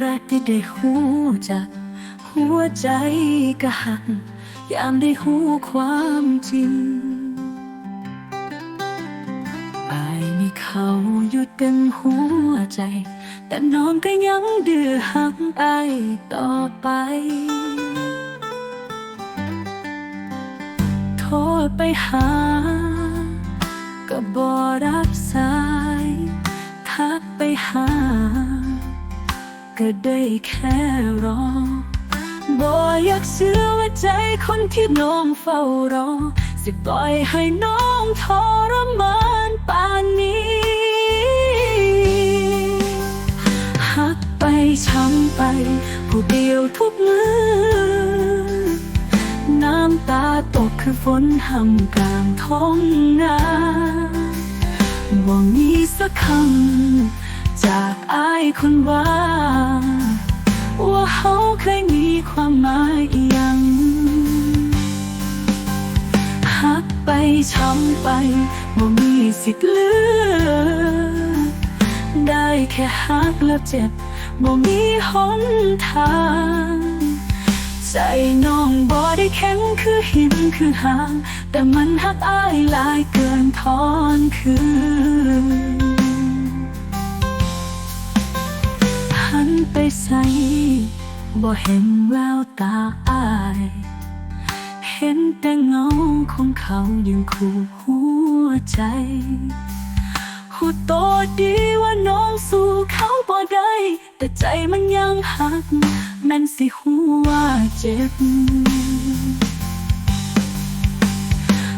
แรกที่ได้หูจัก หัวใจก็หักยามได้หูความจริงอายมีเขาอยู่เต็มหัวใจ แต่น้องก็ยังดื้อหักอายต่อไปโทรไปหา ก็บอรับสายทักไปหา ก็ได้แค่รอบออยากเชื่อว่าใจคนที่น้องเฝ้ารอ สิปล่อยให้น้องทรมานป่านนี้หักไปช้ำไป ผู้เดียวทุกมือน้ำตาตกคือฝนห่ำกลางท้องนาว่ามีสักคำจากอายคนว่าว่า เขาเคยมีความหมายยังหักไปช้ำไปว่มีสิทธิ์เลือได้แค่หักแล้วเจ็บบ่มีหนทาง ใจน้องบ่ได้แข็งคือหินคือหาง แต่มันหักอายลายเกินทอนคือหันไปใส่ บ่เห็นแววตาอาย เห็นแต่เงาของเขายืนคู่หัวใจหูโตดีว่าน้องสู้เขาบ่ได้ แต่ใจมันยังหักนั่นสิหัวเจ็บ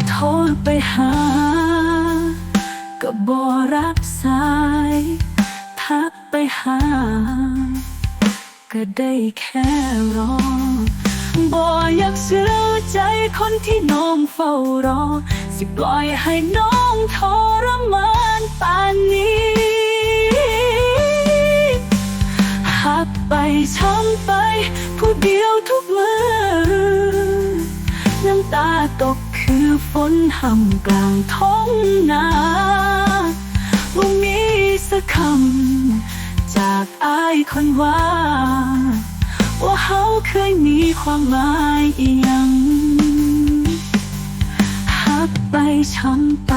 โทรไปหา ก็บ่รับสาย ทักไปหา ก็ได้แค่รอ บ่อยากเชื่อใจคนที่น้องเฝ้ารอ สิปล่อยให้น้องทรมานป่านนี้หักไปช้ำไป ผู้เดียวทุกเมื่อน้ำตาตกคือฝนห่ำกลางท้องนาว่ามีสักคำ จากอายคนว่า ว่าเขาเคยมีความหมายอีหยังหักไปช้ำไป